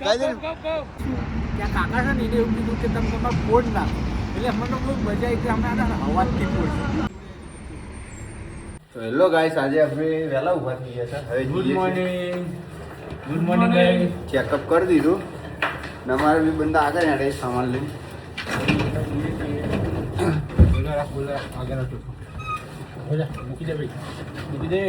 ત્યાં કાકા છે ને એને એવું કીધું કે તમે તમારે ફોન નાખો. એટલે અમને તો બહુ મજા આવી કે અમે આના અવાજથી ફોડ તો હેલો ગાઈસ આજે આપણે વહેલા ઊભા થઈ ગયા છે હવે good morning good morning checkup કરી દીધું. ને અમારે બી બંદા આગળ હેડે સામાન લઈને. બોલો રાખ બોલો આગળ મૂકી દે ભાઈ. મૂકી દે.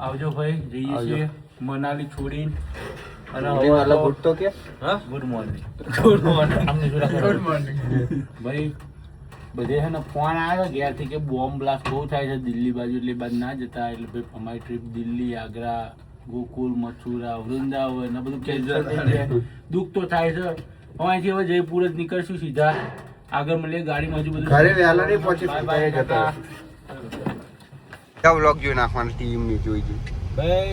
આવજો ભાઈ જઈએ છીએ. મનાલી છોડીને. અને હવે હવે વાલા ગુડ તો કે? હા? Good morning good morning good morning ભાઈ બધે છે ને ફોન આવ્યો ઘેરથી કે બોમ્બ બ્લાસ્ટ બહુ થાય છે દિલ્હી બાજુ એટલે બાદ ના જતા એટલે ભાઈ અમારી ટ્રીપ દિલ્હી આગ્રા ગોકુલ મથુરા વૃંદાવન આ બધું કેન્સલ થઈ જાય. દુઃખ તો થાય છે. અહીંથી હવે જયપુર જ નીકળશું સીધા. આગળ મળીએ ગાડીમાં હજુ બધું ઘરે વહેલા નહીં પહોંચી Bye ઘરે bye, જતા કાકા. ક્યાં વ્લોગ જોઈ નાખવાના ટીમની જોઈ જોઈ. ભાઈ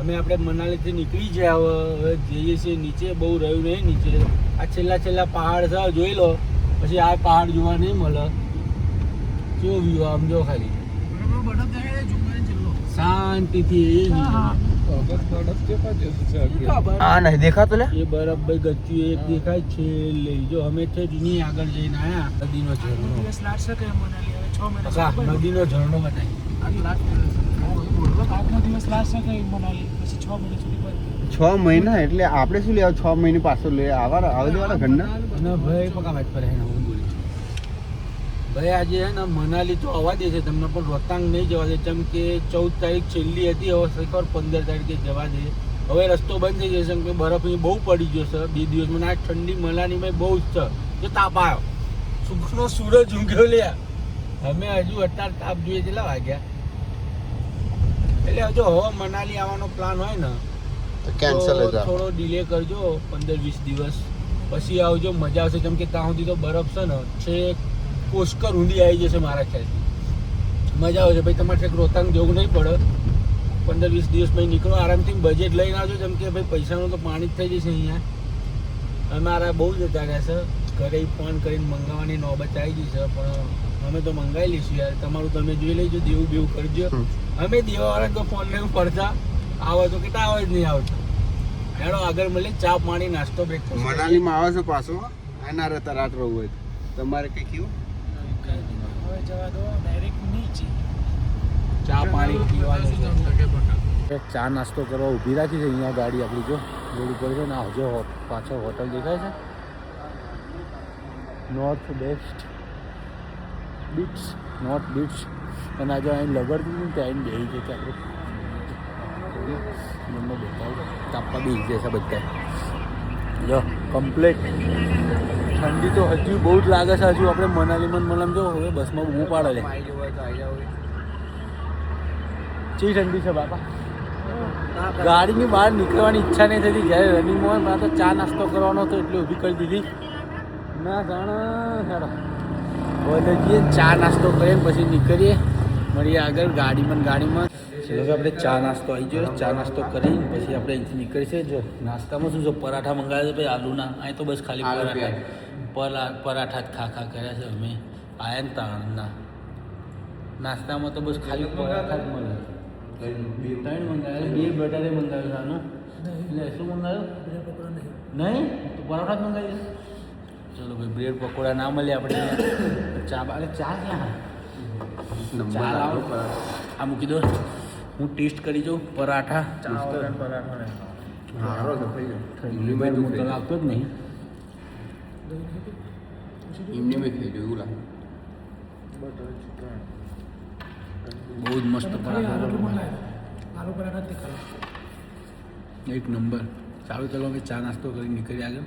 અમે આપણે મનાલીથી નીકળી ગયા હવે. જઈએ છીએ નીચે બહુ રહ્યું નહીં નીચે. આ છેલ્લા છેલ્લા પહાડ છે જોઈ લો. પછી આ પહાડ જોવા નહીં મળે. કેવો વ્યૂ આમ જો ખાલી. શાંતિથી એ દેખાતો લે? એ બરફ ભાઈ ગચ્યું એક દેખાય છે લઈ જો. અમે છે જૂની આગળ જઈને આયા. નદીનો ઝરણો. નદીનો ઝરણો બતાય છ મહિના એટલે આપણે શું લેવા? છ મહિને પાછો લે આવા આવે દેવાના ઘરના? ભાઈ પકા વાત પર હું બોલું છું. ભાઈ આજે હે ને મનાલી તો આવવા દે છે તમને પણ રોતાંગ નહીં જવા દે. કેમ કે ચૌદ તારીખ છેલ્લી હતી હવે સરકાર પંદર તારીખે જવા દે. હવે રસ્તો બંધ થઈ જશે કે બરફ અહીં બહુ પડી ગયો છે. બે દિવસમાં આ ઠંડી મનાલીમાં બહુ જ છે. જો તાપ આવ્યો સુખનો સૂરજ ઊંઘ્યો લે અમે હજુ અત્યારે તાપ જોઈએ કેટલા વાગ્યા. એટલે હજુ હવે મનાલી આવવાનો પ્લાન હોય ને તો કેન્સલ જ થોડો ડિલે કરજો પંદર વીસ દિવસ. પછી આવજો મજા આવશે. કેમ કે ત્યાં સુધી તો બરફ છે ને છે પુષ્કર ઊંધી આવી જશે મારા ખ્યાલથી. મજા આવશે. ભાઈ તમારે છેક રોહતાંગ જવું નહીં પડે. પંદર વીસ દિવસ પછી નીકળો. આરામથી બજેટ લઈને આવજો. કેમ કે ભાઈ પૈસાનું તો પાણી જ થઈ જશે અહીંયા. અમારા બહુ જતા રહેશે ઘરે ફોન કરીને મંગાવવાની નોબત આવી ગઈ છે પણ અમે તો મંગાવી લઈશું યાર. તમારું તમે જોઈ લેજો દેવું બેવું કરજો. અમે દેવાવાળા તો ફોન લઈને પડતા આવે તો કેટલા આવે જ નહીં આવતો. હેડો આગળ મળે ચા પાણી નાસ્તો બ્રેકફાસ્ટ મનાલીમાં આવે છે પાછો એના રહેતા રાત રહું હોય તમારે કઈ કેવું ચા પાણી પીવાનું છે. ચા નાસ્તો કરવા ઊભી રાખી છે અહીંયા ગાડી આપણી જો. રોડ ઉપર છે ને હજુ પાછળ હોટલ દેખાય છે. North best beats north beats અને આજે અહીં લગડતી ને ત્યાં બેસી છે કે આપણે મને બતાવું તાપવા બેસી જશે બધા. જો કમ્પ્લેટ ઠંડી તો હજુ બહુ જ લાગે છે હજુ આપણે મનાલીમાં ને મનાલી જો હવે બસમાં બૂમ પાડે. છે ચી ઠંડી છે બાપા? ગાડીની બહાર નીકળવાની ઈચ્છા નહીં થતી. જ્યારે રનિંગમાં હોય તો ચા નાસ્તો કરવાનો હતો એટલે ઊભી કરી દીધી. ના જાણે હેડો. હવે જઈએ ચા નાસ્તો કરીએ પછી નીકળીએ. મળીએ આગળ ગાડીમાં ગાડીમાં. આપણે ચા નાસ્તો આવી ગયો. ચા નાસ્તો કરી પછી આપણે અહીંથી નીકળીએ જો નાસ્તામાં શું જો પરાઠા મંગાવ્યા છે ભાઈ આલુના. અહીં તો બસ ખાલી પરાઠા. પરા પરાઠા જ ખા ખા કર્યા છે અમે. આયા ને તાણના. નાસ્તામાં તો બસ ખાલી પરાઠા જ મળે. ત્રણ મંગાવ્યા બે બટારે મંગાવ્યું આનું. એટલે શું મંગાવ્યું? નહીં. તો પરાઠા જ મંગાવી ચલો ભાઈ બ્રેડ પકોડા ના મળે આપણે. ચા અરે ચા ક્યાં નંબર ચા લાવો. આ મૂકી દો. હું ટેસ્ટ કરી જાઉં પરાઠા. તો લાગતો જ નહીં. એમની મેં ખાઈ જોયું લાગે. બહુ જ મસ્ત પરાઠા એક નંબર. ચાલુ ચાલો અમે ચા નાસ્તો કરી નીકળી આગળ.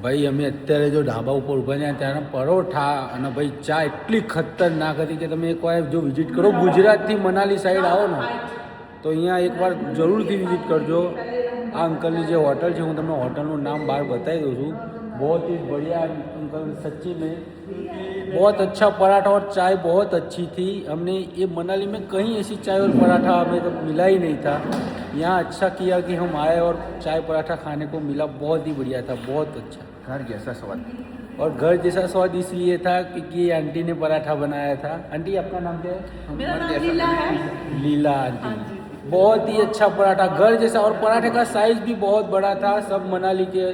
ભાઈ અમે અત્યારે જો ઢાબા ઉપર ઊભા છે ત્યાંના પરોઠા અને ભાઈ ચા એટલી ખતરનાક હતી કે તમે એકવાર જો વિઝિટ કરો ગુજરાતથી મનાલી સાઈડ આવો ને તો અહીંયા એકવાર જરૂરથી વિઝિટ કરજો આ અંકલની જે હોટલ છે હું તમને હોટલનું નામ બહાર બતાવી દઉં છું बहुत ही बढ़िया अंकल सच्ची में बहुत अच्छा पराठा और चाय बहुत अच्छी थी हमने ये मनाली में कहीं ऐसी चाय और पराठा हमें तो मिला ही नहीं था यहाँ अच्छा किया कि हम आए और चाय पराठा खाने को मिला बहुत ही बढ़िया था बहुत अच्छा घर जैसा स्वाद। और घर जैसा स्वाद इसलिए था क्योंकि आंटी ने पराठा बनाया था। आंटी आपका नाम क्या है? मेरा नाम लीला है। लीला आंटी। हाँ बहुत ही अच्छा पराठा घर जैसा। और पराठे का साइज़ भी बहुत बड़ा था। सब मनाली के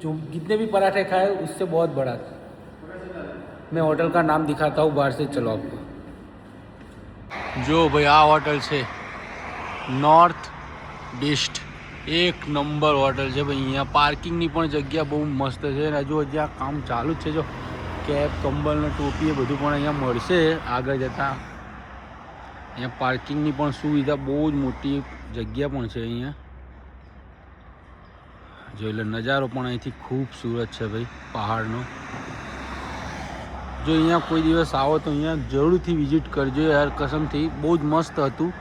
जो जितने भी पराठे खाए उससे बहुत बड़ा था। मैं होटल का नाम दिखाता हूँ बाहर से चलो आपको। जो भैया होटल से नॉर्थ बेस्ट એક નંબર હોટલ છે ભાઈ. અહીંયા પાર્કિંગની પણ જગ્યા બહુ મસ્ત છે અને હજુ આ કામ ચાલુ જ છે. જો કેપ કંબલને ટોપી એ બધું પણ અહીંયા મળશે. આગળ જતાં અહીંયા પાર્કિંગની પણ સુવિધા બહુ જ મોટી જગ્યા પણ છે અહીંયા. જો એટલે નજારો પણ અહીંથી ખૂબસૂરત છે ભાઈ, પહાડનો. જો અહીંયા કોઈ દિવસ આવો તો અહીંયા જરૂરથી વિઝિટ કરજો યાર. કસમથી બહુ જ મસ્ત હતું.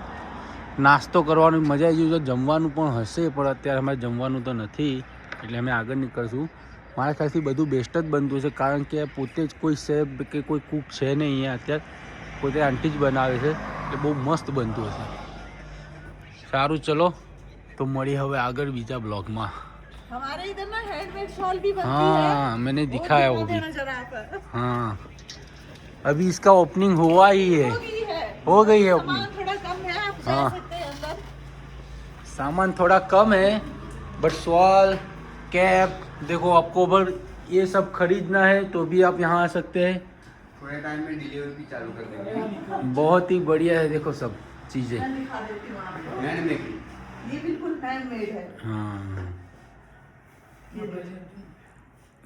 નાસ્તો કરવાની મજા આવી ગઈ જમવાનું પણ હશે પણ અત્યારે અમારે જમવાનું તો નથી એટલે અમે આગળ નીકળશું મારા ખ્યાલથી બધું બેસ્ટ જ બનતું છે કારણ કે પોતે જ કોઈ શેફ કે કોઈ કૂક છે નહીં અહીંયા અત્યારે પોતે આંટી જ બનાવે છે એટલે બહુ મસ્ત બનતું હશે સારું ચલો તો મળી હવે આગળ બીજા બ્લોગમાં हमारे इधर ना हैंडमेड शॉल भी बनती हाँ मैंने है दिखाया वो वो भी भी दिखा देना जरा पर हाँ अभी इसका ओपनिंग हुआ ही है हो गई है हो गई है सामान ओपनिंग थोड़ा कम है। सामान थोड़ा कम है बट सॉल कैप देखो आपको अगर ये सब खरीदना है तो भी आप यहाँ आ सकते हैं। थोड़े टाइम में डिलीवरी भी चालू कर देंगे। बहुत ही बढ़िया है देखो सब चीज़ें। ये बिल्कुल हैंडमेड है। हाँ।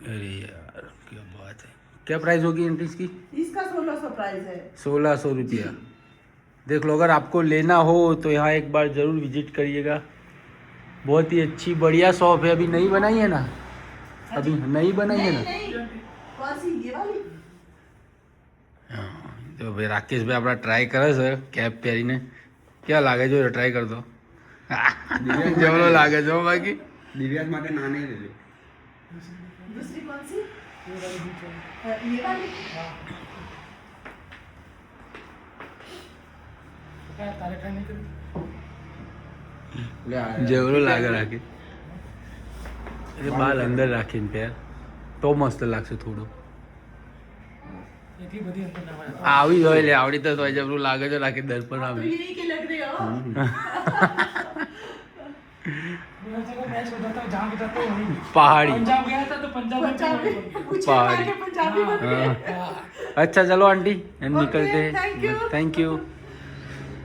अरे यार क्या बात है। क्या प्राइस होगी एंट्री इसकी? इसका सोलह सौ प्राइस है। सोलह सौ रुपया। देख लो अगर आपको लेना हो तो यहाँ एक बार ज़रूर विजिट करिएगा बहुत ही अच्छी बढ़िया शॉप है अभी नई बनाई है ना अभी नई बनाई है नहीं ना नहीं कौन सी ये वाली હા, તો ભાઈ રાકેશભાઈ આપણા ટ્રાય કરે છે કેપ પહેરીને ક્યાં લાગે છે ટ્રાય કરતો જમણો લાગે છે હો બાકી દિવ્યાસ માટે નાની લઈ જેવડું લાગે રાખે. એટલે બાલ અંદર રાખીને પહેર. તો મસ્ત લાગશે થોડું. આવી હોય લે આવડી તો હોય જબરું લાગે તો રાખી દર્પણ આવી. પહાડી. પહાડી. અચ્છા ચલો આંટી એમ નીકળતે. થેન્ક યુ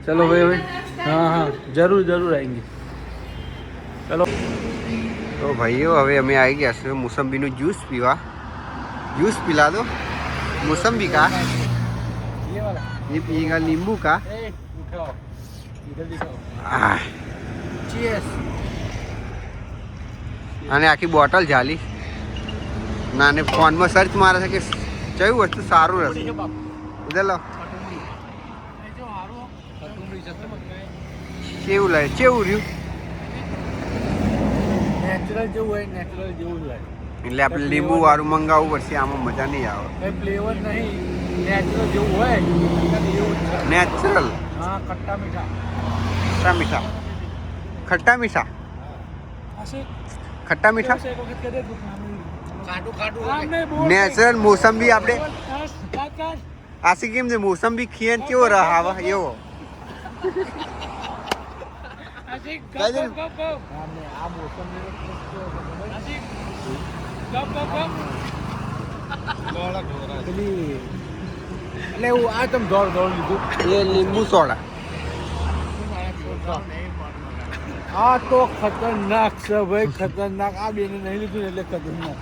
चलो भाई भाई। हाँ हाँ। जरूर जरूर आएंगे। ચલો તો ભાઈઓ હવે અમે આવી ગયા છે મોસંબીનું જ્યુસ પીવા જ્યુસ પીલા દો મોસંબી કા ये पिएगा नींबू का। અને આખી બોટલ જાલી ના ને ફોનમાં સર્ચ મારે છે કે કયું વસ્તુ સારું રહેશે ઉધર લાવ કેવું લાગે? કેવું રહ્યું? નેચરલ જેવું હોય નેચરલ જેવું જ લાગે. એટલે આપણે લીંબુ વાળું મંગાવવું પડશે આમાં મજા નહીં આવે. કઈ ફ્લેવર નહીં. નેચરલ જેવું હોય નેચરલ હા ખટ્ટા મીઠા. ખટ્ટા મીઠા. ખટ્ટા મીઠા? ખટ્ટા મીઠા? નેચરલ મોસંબી આપણે આશી કેમ છે? મોસંબી ખીયન કેવો રહાવા આવે? એવો કઈ દે આ મોસમ પેલી એટલે એવું આ તમે દોડ દોડ લીધું. એ લીંબુ સોડા આ તો ખતરનાક છે ભાઈ ખતરનાક. આ બેને નહીં લીધું એટલે ખતરનાક.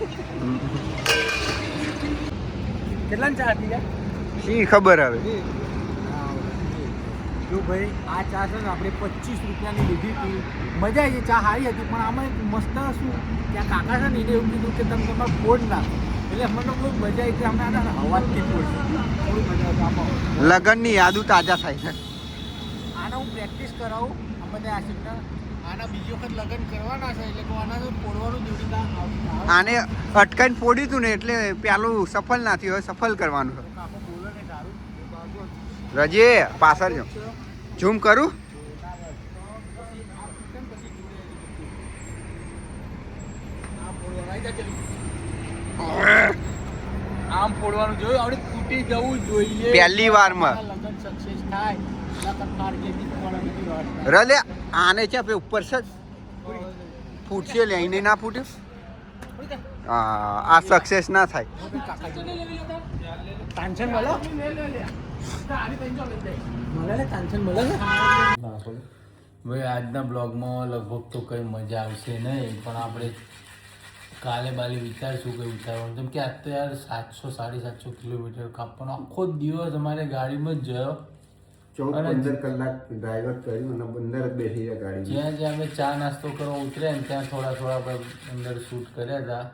કેટલા ચા ગયા? શી ખબર હવે જો ભાઈ આ ચા છે ને આપણે પચીસ રૂપિયાની લીધી હતી. મજા આવી ચા સારી હતી પણ આમાં એક મસ્ત શું ત્યાં કાકા છે ને એને એવું કીધું કે તમે તમારે ફોડ નાખો. એટલે અમને તો બહુ મજા આવી કે અમે આના હવાથી ફોડ થોડી મજા આવે લગનની યાદો તાજા થાય છે. આના હું પ્રેક્ટિસ કરાવું આ બધા આશિકને આના બીજી વખત લગ્ન કરવાના છે એટલે આના તો ફોડવાનું જ આને અટકાઈને ફોડ્યું હતું ને એટલે પેલું સફળ ના થયું હવે સફળ કરવાનું છે. રજે પાછળ જો. ઝૂમ કરું? આમ ફોડવાનું જાય? આપણે તૂટી જવું જોઈએ. પહેલી વારમાં. સક્સેસ થાય. રલે આને છે આપણે ઉપર જ. ફૂટશે લે ના ફૂટ્યું આ સક્સેસ ના થાય. મળો ભાઈ આજના બ્લોગમાં લગભગ તો કંઈ મજા આવશે નહીં પણ આપણે કાલે બાલે વિચારશું કે વિચારવાનું. કેમ કે અત્યારે તો યાર સાતસો સાડી સાતસો કિલોમીટર કાપવાનો. આખો દિવસ અમારે ગાડીમાં જ ગયો ચૌદ પંદર કલાક ડ્રાઈવર કર્યું અને પંદર જ બેસી ગયા ગાડી જ્યાં જ્યાં અમે ચા નાસ્તો કરવા ઉતર્યા ને ત્યાં થોડા થોડા અંદર શૂટ કર્યા હતા.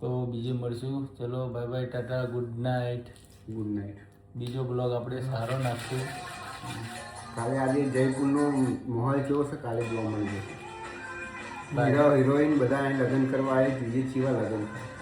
તો બીજે મળશું. ચલો bye bye tata good night good night બીજો બ્લોગ આપણે સારો નાખશું. કાલે આજે જયપુરનો માહોલ કેવો છે? કાલે જોવા મળી જશે હીરો હિરોઈન બધા લગ્ન કરવા આવે જોઈએ છીએ લગ્ન. થાય